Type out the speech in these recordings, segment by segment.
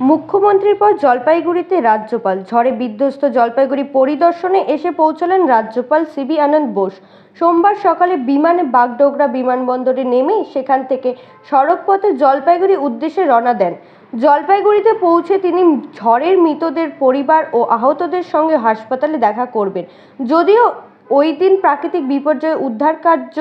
মুখ্যমন্ত্রীর পর জলপাইগুড়িতে রাজ্যপাল, ঝড়ে বিধ্বস্ত জলপাইগুড়ি পরিদর্শনে এসে পৌঁছলেন রাজ্যপাল সিবি আনন্দ বোস। সোমবার সকালে বিমানে বাগডোগরা বিমানবন্দরে নেমে সেখান থেকে সড়কপথে জলপাইগুড়ি উদ্দেশ্যে রওনা দেন। জলপাইগুড়িতে পৌঁছে তিনি ঝড়ের মৃতদের পরিবার ও আহতদের সঙ্গে হাসপাতালে দেখা করবেন। যদিও ওই দিন প্রাকৃতিক বিপর্যয়ে উদ্ধার কার্য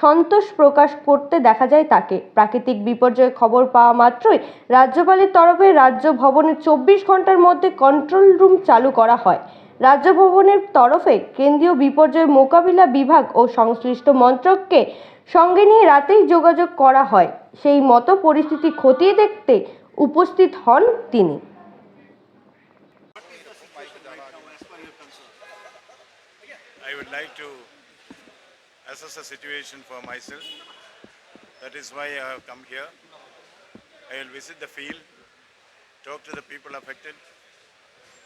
সন্তোষ প্রকাশ করতে দেখা যায় তাকে। প্রাকৃতিক বিপর্যয়ের খবর পাওয়া মাত্রই রাজ্যপালের তরফে রাজ্য ভবনের চব্বিশ ঘণ্টার মধ্যে কন্ট্রোল রুম চালু করা হয়। রাজ্য ভবনের তরফে কেন্দ্রীয় বিপর্যয় মোকাবিলা বিভাগ ও সংশ্লিষ্ট মন্ত্রককে সঙ্গে নিয়ে রাতেই যোগাযোগ করা হয়। সেই মতো পরিস্থিতি খতিয়ে দেখতে উপস্থিত হন তিনি। Would like to assess the situation for myself. That is why I have come here. I will visit the field, talk to the people affected,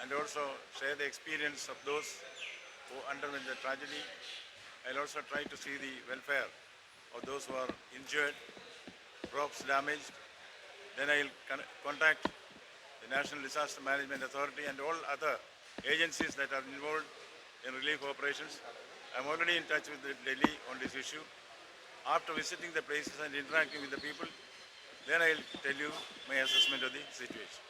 and also share the experience of those who underwent the tragedy. I'll also try to see the welfare of those who are injured, crops damaged. Then I'll con- contact the National Disaster Management Authority and all other agencies that are involved in relief operations. I'm already in touch with the Delhi on this issue. After visiting the places and interacting with the people, then I'll tell you my assessment of the situation.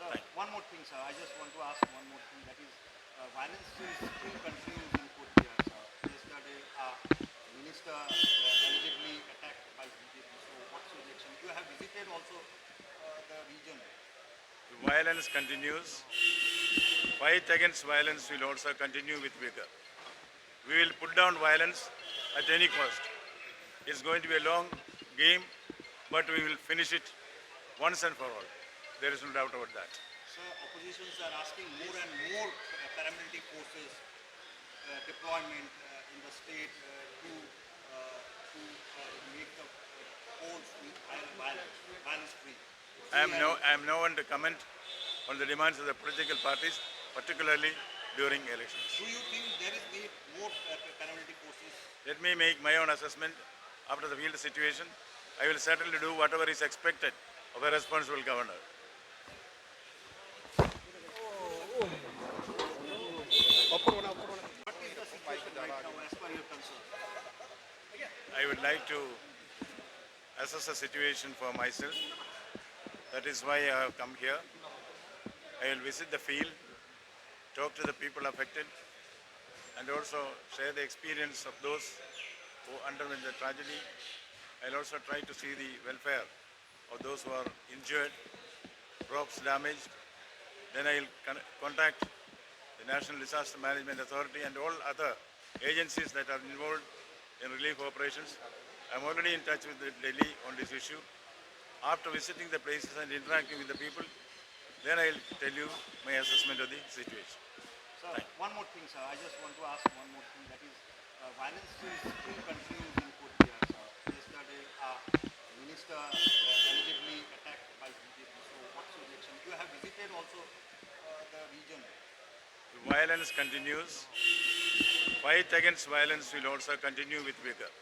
Sir, one more thing, sir. I just want to ask one more thing. That is, uh, violence is still continues in Kodhia, sir. Yesterday, uh, minister uh, allegedly attacked by BJP. So, what's your reaction? You have visited also uh, the region. The violence continues. Fight against violence will also continue with vigor. We will put down violence at any cost. It's going to be a long game, but we will finish it once and for all. There is no doubt about that. Sir, oppositions are asking more and more uh, paramilitary forces uh, deployment uh, in the state uh, to uh, to uh, make the free, violence, violence free. I am no, I am no one to comment on the demands of the political parties, particularly during elections. Do you think there is need more paramilitary forces? Let me make my own assessment after the field situation. I will certainly do whatever is expected of a responsible governor. What is the situation right now as per your concern? I would like to assess the situation for myself. That is why I have come here. I will visit the field, talk to the people affected, and also share the experience of those who underwent the tragedy. I'll also try to see the welfare of those who are injured, crops damaged. Then I'll con- contact the National Disaster Management Authority and all other agencies that are involved in relief operations. I'm already in touch with the Delhi on this issue. After visiting the places and interacting with the people, then I'll tell you my assessment of the situation. Sir, one more thing, sir. I just want to ask one more thing. That is, uh, violence is still continues in Kodhia, sir. Yesterday, uh, minister uh, allegedly attacked by BJP. So, what's your reaction? You have visited also uh, the region. The violence continues. Fight against violence will also continue with vigor.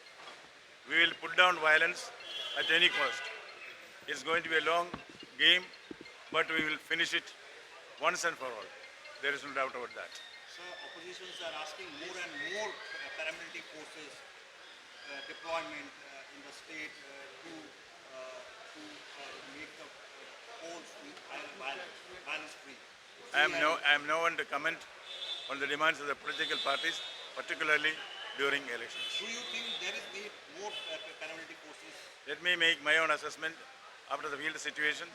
We will put down violence at any cost. It's going to be a long game, but we will finish it once and for all. There is no doubt about that. Sir, oppositions are asking more and more uh, paramilitary forces uh, deployment uh, in the state uh, to uh, to uh, make the polls violence, free. I am no, I am no one to comment on the demands of the political parties, particularly during elections. Do you think there is need more paramilitary forces? Let me make my own assessment after the field situation.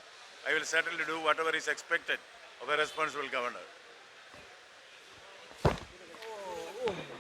I will certainly do whatever is expected of a responsible governor. Oh, oh.